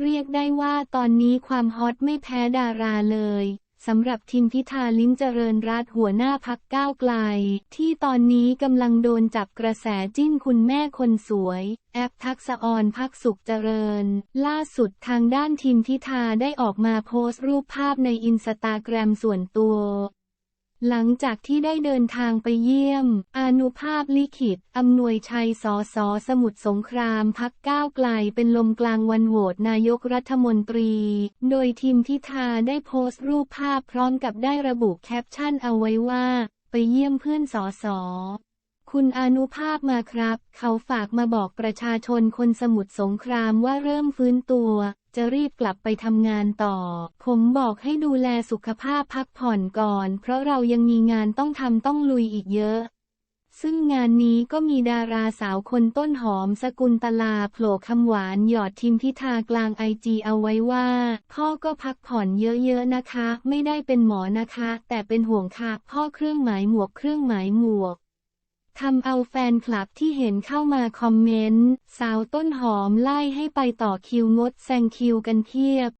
เรียกได้ว่าตอนนี้ความฮอตไม่แพ้ดาราเลยสำหรับทิมพิธาลิ้มเจริญรัตหัวหน้าพักก้าวไกล ที่ตอนนี้กำลังโดนจับกระแสจิ้นคุณแม่คนสวย แอปทักษออนพักสุขเจริญ ล่าสุดทางด้านทิมพิธาได้ออกมาโพสต์รูปภาพในอินสตาแกรมส่วนตัว หลังจากที่ได้เดินทางไปเยี่ยม อนุภาพลิขิต อำนวยชัยสอสอสมุทรสงครามพักก้าวไกลเป็นลมกลางวันโหวตนายกรัฐมนตรี โดยทีมพิธาได้โพสต์รูปภาพพร้อมกับได้ระบุแคปชั่นเอาไว้ว่า ไปเยี่ยมเพื่อนสอสอคุณอนุภาพมาครับ เขาฝากมาบอกประชาชนคนสมุทรสงครามว่าเริ่มฟื้นตัว จะรีบกลับไปทำงานต่อ ผมบอกให้ดูแลสุขภาพพักผ่อนก่อน เพราะเรายังมีงานต้องทำต้องลุยอีกเยอะ ซึ่งงานนี้ก็มีดาราสาวคนต้นหอมสกุลตลาโผล่คำหวานหยอดทิมพิธากลางไอจีเอาไว้ว่า พ่อก็พักผ่อนเยอะๆนะคะ ไม่ได้เป็นหมอนะคะ แต่เป็นห่วงค่ะ พ่อเครื่องหมายหมวกเครื่องหมายหมวก ทำเอาแฟนคลับที่เห็นเข้ามาคอมเมนต์ สาวต้นหอมไล่ให้ไปต่อคิวงดแซงคิวกันเทียบ